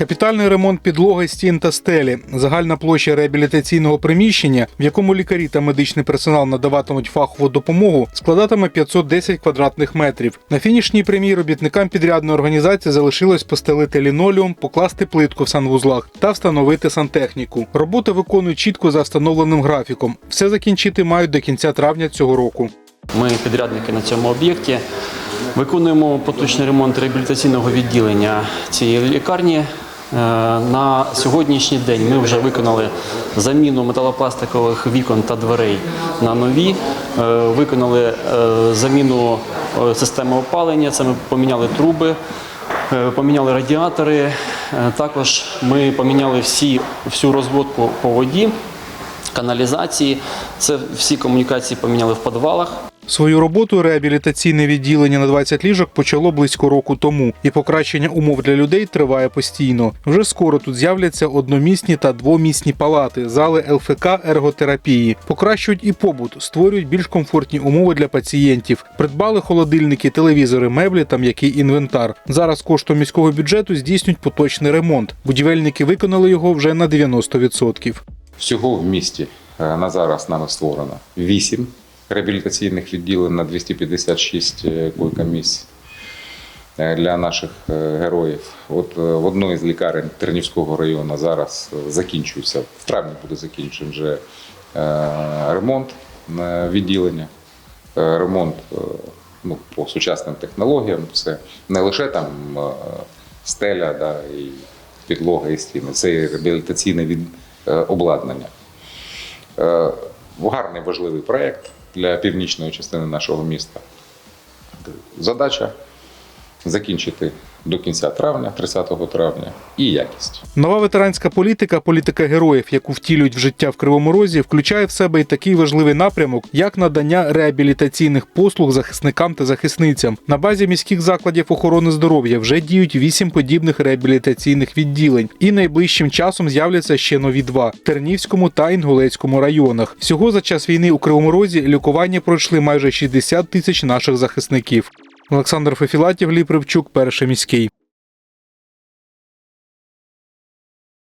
Капітальний ремонт підлоги, стін та стелі, загальна площа реабілітаційного приміщення, в якому лікарі та медичний персонал надаватимуть фахову допомогу, складатиме 510 квадратних метрів. На фінішній прямій робітникам підрядної організації залишилось постелити лінолеум, покласти плитку в санвузлах та встановити сантехніку. Роботи виконують чітко за встановленим графіком. Все закінчити мають до кінця травня цього року. Ми підрядники на цьому об'єкті. Виконуємо поточний ремонт реабілітаційного відділення цієї лікарні. Е, На сьогоднішній день ми вже виконали заміну металопластикових вікон та дверей на нові. Е, Виконали е, заміну системи опалення. Це ми поміняли труби, поміняли радіатори. Також ми поміняли всі, всю розводку по воді, каналізації. Це всі комунікації поміняли в підвалах. Свою роботу реабілітаційне відділення на 20 ліжок почало близько року тому, і покращення умов для людей триває постійно. Вже скоро тут з'являться одномісні та двомісні палати, зали ЛФК ерготерапії. Покращують і побут, створюють більш комфортні умови для пацієнтів. Придбали холодильники, телевізори, меблі та м'який інвентар. Зараз коштом міського бюджету здійснюють поточний ремонт. Будівельники виконали його вже на 90%. Всього в місті е, на зараз нами створено 8 реабілітаційних відділень на 256 койко-місць е, для наших е, героїв. От е, в одної з лікарень Тернівського району зараз е, закінчується, в травні буде закінчений вже е, ремонт е, відділення. Е, Ремонт е, ну, по сучасним технологіям. Це не лише там е, стеля да, і підлога і стіни, це і реабілітаційне від, е, обладнання. Е, Гарний важливий проєкт для північної частини нашого міста. Задача закінчити до кінця травня, 30 травня, і якість. Нова ветеранська політика, політика героїв, яку втілюють в життя в Кривому Розі, включає в себе і такий важливий напрямок, як надання реабілітаційних послуг захисникам та захисницям. На базі міських закладів охорони здоров'я вже діють вісім подібних реабілітаційних відділень, і найближчим часом з'являться ще нові два Тернівському та Інгулецькому районах. Всього за час війни у Кривому Розі лікування пройшли майже 60 тисяч наших захисників. Олександр Фефілатів, Лі Привчук, перший міський.